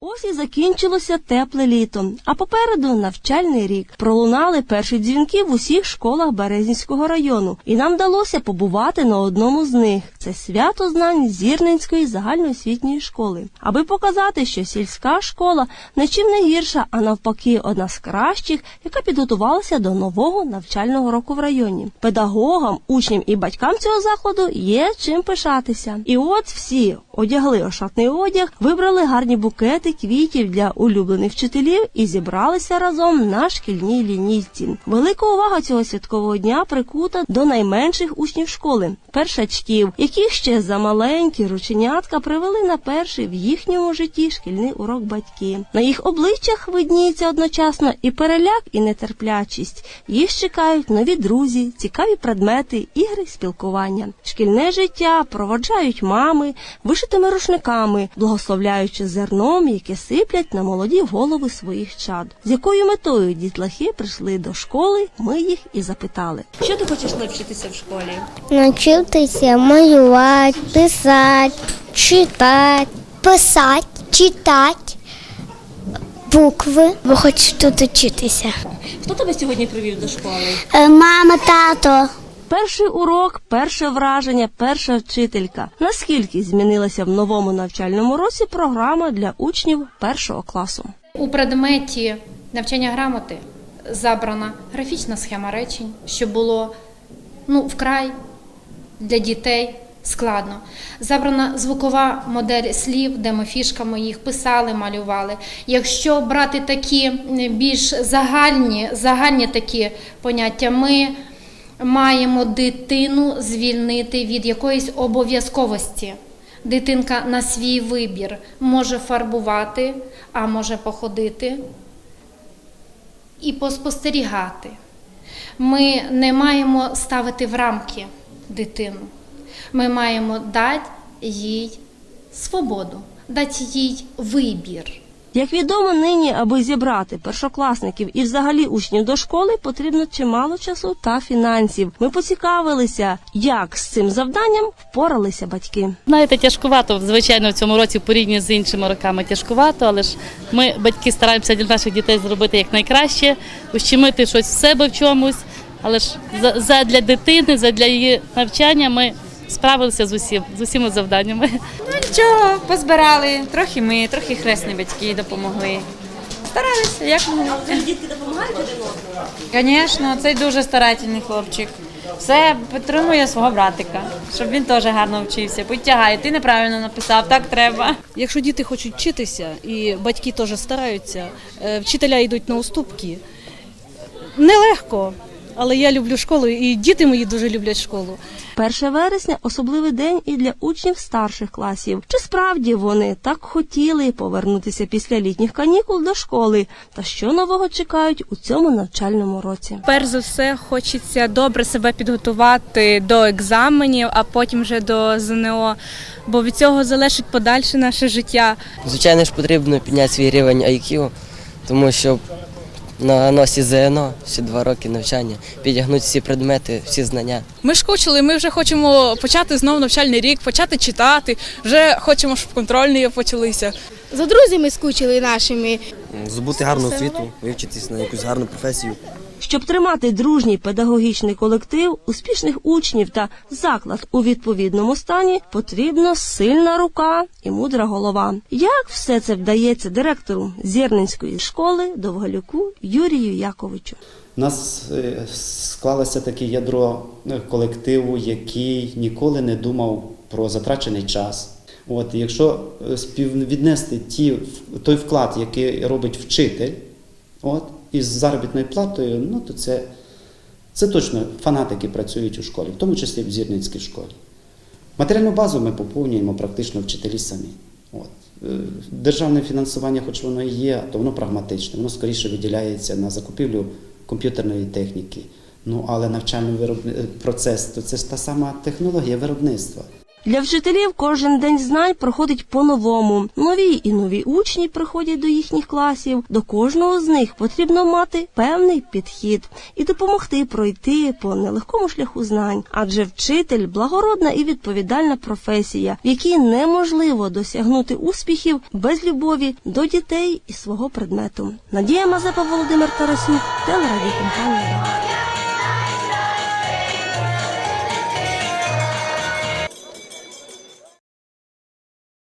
Ось і закінчилося тепле літо, а попереду навчальний рік. Пролунали перші дзвінки в усіх школах Березнівського району, і нам вдалося побувати на одному з них. Це свято знань Зірненської загальноосвітньої школи, аби показати, що сільська школа не чим не гірша, а навпаки, одна з кращих, яка підготувалася до нового навчального року в районі. Педагогам, учням і батькам цього закладу є чим пишатися. І от всі одягли ошатний одяг, вибрали гарні букети квітів для улюблених вчителів і зібралися разом на шкільній лінійці. Велика увага цього святкового дня прикута до найменших учнів школи першачків, яких ще за маленькі рученятка привели на перший в їхньому житті шкільний урок батьки. На їх обличчях видніється одночасно і переляк, і нетерплячість. Їх чекають нові друзі, цікаві предмети, ігри, спілкування. Шкільне життя проводжають мами вишитими рушниками, благословляючи зерном, яке сиплять на молоді голови своїх чад. З якою метою дітлахи прийшли до школи, ми їх і запитали. Що ти хочеш навчитися в школі? Навчитися малювати, писати, читати, писати, читати букви. Бо хочу тут вчитися. Хто тебе сьогодні привів до школи? Е, Мама, тато. Перший урок, перше враження, перша вчителька. Наскільки змінилася в новому навчальному році програма для учнів першого класу? У предметі навчання грамоти забрана графічна схема речень, що було ну, вкрай для дітей складно. Забрана звукова модель слів, де ми фішками їх писали, малювали. Якщо брати такі більш загальні, загальні такі поняття, ми маємо дитину звільнити від якоїсь обов'язковості. Дитинка на свій вибір може фарбувати, а може походити і поспостерігати. Ми не маємо ставити в рамки дитину. Ми маємо дати їй свободу, дати їй вибір. Як відомо, нині, аби зібрати першокласників і взагалі учнів до школи, потрібно чимало часу та фінансів. Ми поцікавилися, як з цим завданням впоралися батьки. Знаєте, тяжкувато, звичайно, в цьому році порівняно з іншими роками тяжкувато, але ж ми, батьки, стараємося для наших дітей зробити як найкраще, ущемити щось в себе в чомусь. Але ж за, задля дитини, задля її навчання ми справилися з усім, з усіма завданнями. Нічого, позбирали, трохи ми, трохи хресні батьки допомогли. Старалися, як могли. Дітки допомагають один одному? Звісно, цей дуже старательний хлопчик. Все підтримує свого братика, щоб він теж гарно вчився. Підтягає, ти неправильно написав, так треба. Якщо діти хочуть вчитися і батьки теж стараються, е, вчителя йдуть на уступки. Нелегко, але я люблю школу, і діти мої дуже люблять школу. 1 вересня особливий день і для учнів старших класів. Чи справді вони так хотіли повернутися після літніх канікул до школи? Та що нового чекають у цьому навчальному році? Перш за все, хочеться добре себе підготувати до екзаменів, а потім вже до ЗНО, бо від цього залежить подальше наше життя. Звичайно ж потрібно підняти свій рівень IQ, тому що на носі ЗНО ще два роки навчання, підтягнути всі предмети, всі знання. Ми ж скучили, ми вже хочемо почати знову навчальний рік, почати читати. Вже хочемо, щоб контрольні почалися. За друзями скучили нашими. Здобути гарну освіту, вивчитись на якусь гарну професію. Щоб тримати дружній педагогічний колектив, успішних учнів та заклад у відповідному стані, потрібна сильна рука і мудра голова. Як все це вдається директору Зірненської школи Довголюку Юрію Яковичу? У нас е, склалося таке ядро е, колективу, який ніколи не думав про затрачений час. От, якщо е, співвіднести ті, той вклад, який робить вчитель, от, із заробітною платою, ну то це, це точно фанатики працюють у школі, в тому числі в Зірницькій школі. Матеріальну базу ми поповнюємо практично вчителі самі. От. Е, Державне фінансування, хоч воно і є, то воно прагматичне, воно скоріше виділяється на закупівлю комп'ютерної техніки. Ну але навчальний виробни... процес то це ж та сама технологія виробництва. Для вчителів кожен день знань проходить по-новому. Нові і нові учні приходять до їхніх класів. До кожного з них потрібно мати певний підхід і допомогти пройти по нелегкому шляху знань. Адже вчитель благородна і відповідальна професія, в якій неможливо досягнути успіхів без любові до дітей і свого предмету. Надія Мазепа, Володимир Тарасюк, телерадіокомпанія.